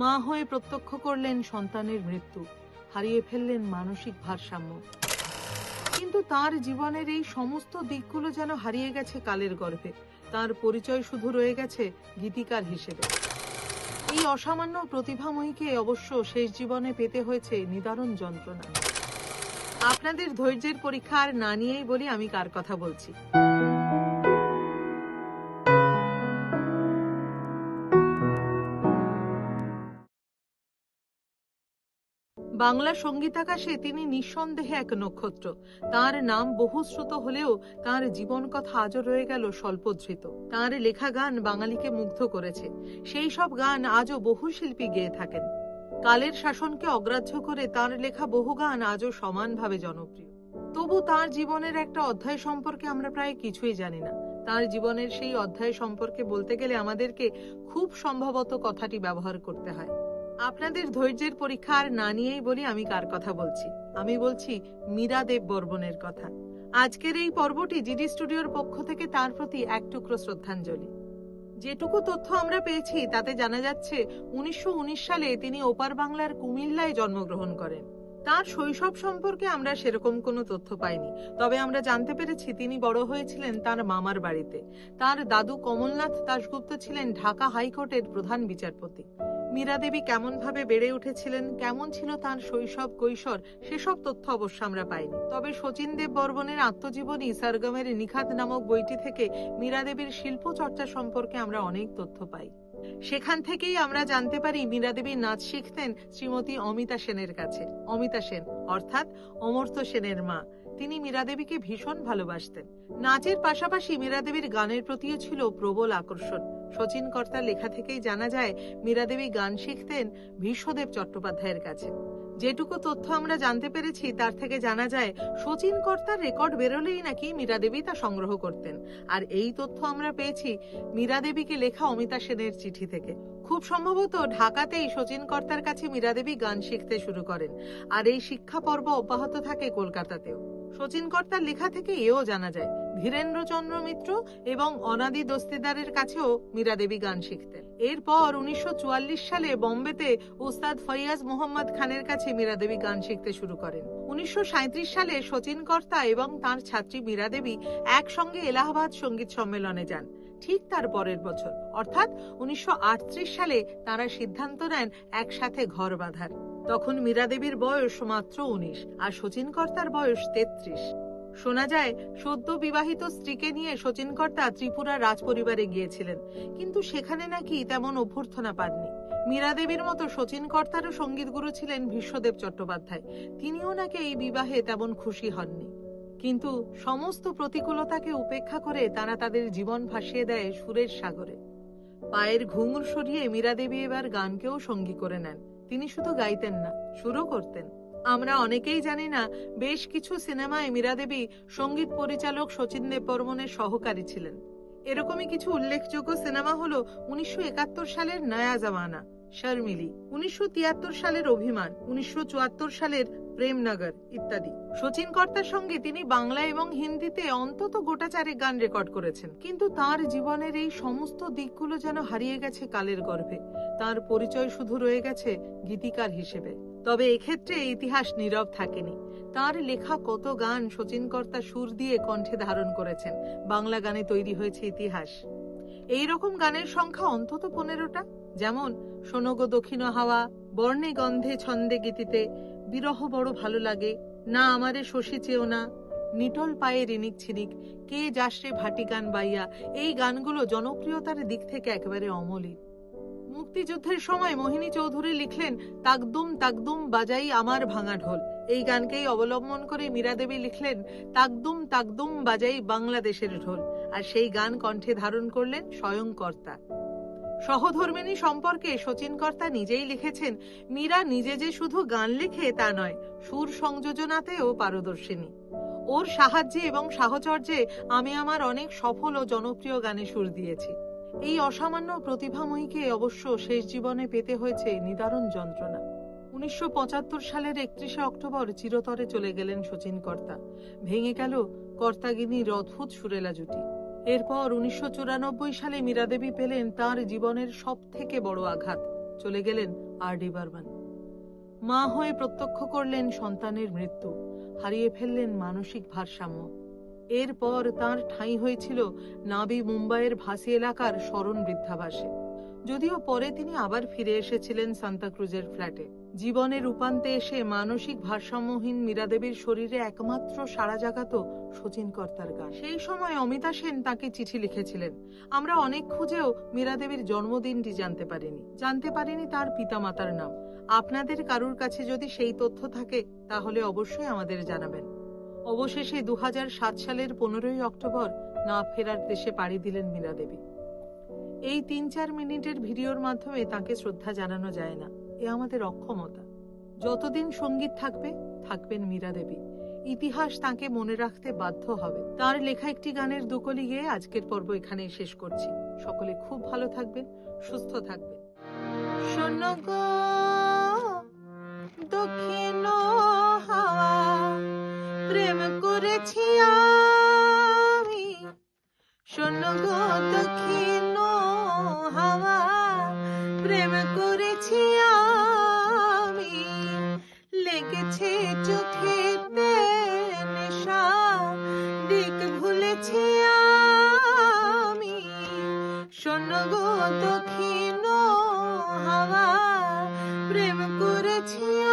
মা হয়ে প্রত্যক্ষ করলেন সন্তানের মৃত্যু। হারিয়ে ফেললেন মানসিক ভারসাম্য। কিন্তু তার জীবনের এই সমস্ত দিকগুলো যেন হারিয়ে গেছে কালের গর্ভে। তার পরিচয় শুধু রয়ে গেছে গীতিকার হিসেবে। এই অসামান্য প্রতিভাময়ীকে অবশ্য শেষ জীবনে পেতে হয়েছে নিদারুণ যন্ত্রণা। আপনাদের ধৈর্যের পরীক্ষা আর না নিয়েই বলি আমি কার কথা বলছি। বাংলা সঙ্গীতাকাশে তিনি নিঃসন্দেহে এক নক্ষত্র। তার নাম বহুশ্রুত হলেও তার জীবন কথা আজও রয়ে গেল স্বল্পধৃত তার লেখা গান বাঙালিকে মুগ্ধ করেছে। সেই সব গান আজও বহু শিল্পী গেয়ে থাকেন। কালের শাসনকে অগ্রাহ্য করে তার লেখা বহু গান আজও সমানভাবে জনপ্রিয়। তবু তার জীবনের একটা অধ্যায় সম্পর্কে আমরা প্রায় কিছুই জানি না। তার জীবনের সেই অধ্যায় সম্পর্কে বলতে গেলে আমাদেরকে খুব সম্ভবত কথাটি ব্যবহার করতে হয়। আপনাদের ধৈর্যের পরীক্ষা আর না নিয়েই বলি আমি কার কথা বলছি। আমি বলছি মীরা দেব বর্মনের কথা। আজকের এই পর্বটি জিডি স্টুডিওর পক্ষ থেকে তার প্রতি এক টুকরো শ্রদ্ধাঞ্জলি। যেটুকু তথ্য আমরা পেয়েছি, তাতে জানা যাচ্ছে উনিশশো উনিশ সালে তিনি ওপার বাংলার কুমিল্লায় জন্মগ্রহণ করেন। তার শৈশব সম্পর্কে আমরা সেরকম কোনো তথ্য পাইনি। তবে আমরা জানতে পেরেছি তিনি বড় হয়েছিলেন তার মামার বাড়িতে। তার দাদু কমলনাথ দাশগুপ্ত ছিলেন ঢাকা হাইকোর্টের প্রধান বিচারপতি। মীরা দেবী কেমন ভাবে বেড়ে উঠেছিলেন, কেমন ছিল তার শৈশব কৈশোর, সেসব তথ্য অবশ্য আমরা পাইনি। তবে শচীন দেব বর্মনের আত্মজীবনী সরগমের নিখাত নামক বইটি থেকে মীরা দেবীর শিল্প চর্চা সম্পর্কে আমরা অনেক তথ্য পাই। সেখান থেকেই আমরা জানতে পারি মীরা দেবী নাচ শিখতেন শ্রীমতী অমিতা সেনের কাছে। অমিতা সেন, অর্থাৎ অমর্ত্য সেনের মা। তিনি মীরা দেবীকে ভীষণ ভালোবাসতেন। নাচের পাশাপাশি মীরা দেবীর গানের প্রতিও ছিল প্রবল আকর্ষণ। শচীন কর্তার লেখা থেকেই জানা যায় মীরা দেবী গান শিখতেন ভীষ্মদেব চট্টোপাধ্যায়ের কাছে। যেটুকু তথ্য আমরা জানতে পেরেছি, তার থেকে জানা যায় শচীন কর্তার রেকর্ড বেরোলেই নাকি মীরা দেবী তা সংগ্রহ করতেন। আর এই তথ্য আমরা পেয়েছি মীরা দেবীকে লেখা অমিতা সেনের চিঠি থেকে। খুব সম্ভবত ঢাকাতেই শচীন কর্তার কাছে মীরা দেবী গান শিখতে শুরু করেন। আর এই শিক্ষা পর্ব অব্যাহত থাকে কলকাতাতেও। শচীন কর্তার লেখা থেকে এও জানা যায় ধীরেন্দ্রচন্দ্র মিত্র এবং অনাদি দস্তিদারের কাছেও মীরা দেবী গান শিখতেন। এরপর উনিশশো সালে বোম্বেতে উস্তাদ ফৈয়াজ মোহাম্মদ খানের কাছে মীরা দেবী গান শিখতে শুরু করেন। উনিশশো সাঁইত্রিশ সালে শচীন কর্তা এবং তার ছাত্রী মীরা দেবী একসঙ্গে এলাহাবাদ সংগীত সম্মেলনে যান, ঠিক তার পরের বছর। অর্থাৎ উনিশশো আটত্রিশ সালে তারা সিদ্ধান্ত নেন একসাথে ঘর বাঁধার। তখন মীরা দেবীর বয়স মাত্র উনিশ, আর শচীন কর্তার বয়স তেত্রিশ। শোনা যায়, সদ্য বিবাহিত স্ত্রীকে নিয়ে শচীন কর্তা ত্রিপুরা রাজপরিবারে গিয়েছিলেন। কিন্তু সেখানে নাকি তেমন অভ্যর্থনা পাননি। মীরা দেবীর মতো শচীন কর্তারও সংগীত গুরু ছিলেন ভীষ্মদেব চট্টোপাধ্যায়। তিনিও নাকি এই বিবাহে তেমন খুশি হননি। কিন্তু সমস্ত প্রতিকূলতাকে উপেক্ষা করে তারা তাদের জীবন ভাসিয়ে দেয় সুরের সাগরে। পায়ের ঘুঙুর সরিয়ে মীরা দেবী এবার গানকেও সঙ্গী করে নেন। তিনি শুধু গাইতেন না, সুরও করতেন। আমরা অনেকেই জানি না, বেশ কিছু সিনেমায় মীরা দেবী সংগীত পরিচালক শচীন দেব বর্মনের সহকারী ছিলেন। এরকমই কিছু উল্লেখযোগ্য সিনেমা হলো উনিশশো একাত্তর সালের নয়া জামানা। শর্মিলি, উনিশশো সালের অভিমান, উনিশশো চুয়াত্তর সালের প্রেমনগর ইত্যাদি। শচীন কর্তার সঙ্গে তিনি বাংলা এবং হিন্দিতে অন্তত গোটা চারেক গান রেকর্ড করেছেন। কিন্তু তার জীবনের এই সমস্ত দিকগুলো যেন হারিয়ে গেছে কালের গর্ভে। তার পরিচয় শুধু রয়ে গেছে গীতিকার হিসেবে। তবে এক্ষেত্রে ইতিহাস নীরব থাকেনি। তার লেখা কত গান শচীন কর্তা সুর দিয়ে কণ্ঠে ধারণ করেছেন। বাংলা গানে তৈরি হয়েছে ইতিহাস। এই রকম গানের সংখ্যা অন্তত পনেরোটা। যেমন, শোনগো দক্ষিণ হাওয়া, বর্ণে গন্ধে ছন্দে গীতিতে, বিরহ বড় ভালো লাগে, না আমারে শশী চেও না, নিটল পায়ে রিনিক ছিনিক, কে যাসরে ভাটি গান বাইয়া, এই গানগুলো জনপ্রিয়তার দিক থেকে একেবারে অমলিন। মুক্তিযুদ্ধের সময় মোহিনী চৌধুরী লিখলেন, তাকদুম তাকদুম বাজাই আমার ভাঙা ঢোল। এই গানকেই অবলম্বন করে মীরা দেবী লিখলেন, তাকদুম তাকদুম বাজাই বাংলাদেশের ঢোল। আর সেই গান কণ্ঠে ধারণ করলেন স্বয়ং কর্তা সহধর্মিনী সম্পর্কে শচীন কর্তা নিজেই লিখেছেন, মীরা নিজে যে শুধু গান লেখে তা নয়, সুর সংযোজনাতেও পারদর্শিনী। ওর সাহায্যে এবং সাহচর্যে আমি আমার অনেক সফল ও জনপ্রিয় গানে সুর দিয়েছি। এই অসামান্য প্রতিভাময়ীকে অবশ্য শেষ জীবনে পেতে হয়েছে নিদারুণ যন্ত্রণা। উনিশশো সালের একত্রিশে অক্টোবর চিরতরে চলে গেলেন শচীন কর্তা। ভেঙে গেল কর্তাগিনীর অদ্ভুত সুরেলা জুটি। এরপর উনিশশো চুরানব্বই সালে মীরা দেবী পেলেন তাঁর জীবনের সব থেকে বড় আঘাত। চলে গেলেন আর ডি বর্মন। মা হয়ে প্রত্যক্ষ করলেন সন্তানের মৃত্যু। হারিয়ে ফেললেন মানসিক ভারসাম্য। এরপর তার ঠাঁই হয়েছিল নাবি মুম্বাইয়ের ভাসি এলাকার স্মরণ বৃদ্ধাবাসে। যদিও পরে তিনি আবার ফিরে এসেছিলেন সান্তাক্রুজের ফ্ল্যাটে। জীবনের উপান্তে এসে মানসিক ভারসাম্যহীন মীরাদেবীর শরীরে একমাত্র সাড়া জাগাত শচীন কর্তার গান। সেই সময় অমিতা সেন তাকে চিঠি লিখেছিলেন। আমরা অনেক খুঁজেও মীরাদেবীর জন্মদিনটি জানতে পারিনি। জানতে পারিনি তার পিতামাতার নাম। আপনাদের কারুর কাছে যদি সেই তথ্য থাকে, তাহলে অবশ্যই আমাদের জানাবেন। অবশেষে দু হাজার সাত সালের পনেরোই অক্টোবর না ফেরার দেশে পাড়ি দিলেন মীরা দেবী। এই তিন চার মিনিটের ভিডিওর মাধ্যমে তাকে শ্রদ্ধা জানানো যায় না। এ আমাদের অক্ষমতা। যতদিন সংগীত থাকবে, থাকবেন মীরা দেবী। ইতিহাস তাকে মনে রাখতে বাধ্য হবে। তার লেখা একটি গানের দুকলি গেয়ে আজকের পর্ব এখানেই শেষ করছি। সকলে খুব ভালো থাকবেন, সুস্থ থাকবেন। দক্ষিণ প্রেম করেছি আমি করেছি আমি। লেগেছে চোখে নেশা দিক ভুলেছি আমি। শোনগো দক্ষিণ হাওয়া প্রেম করেছি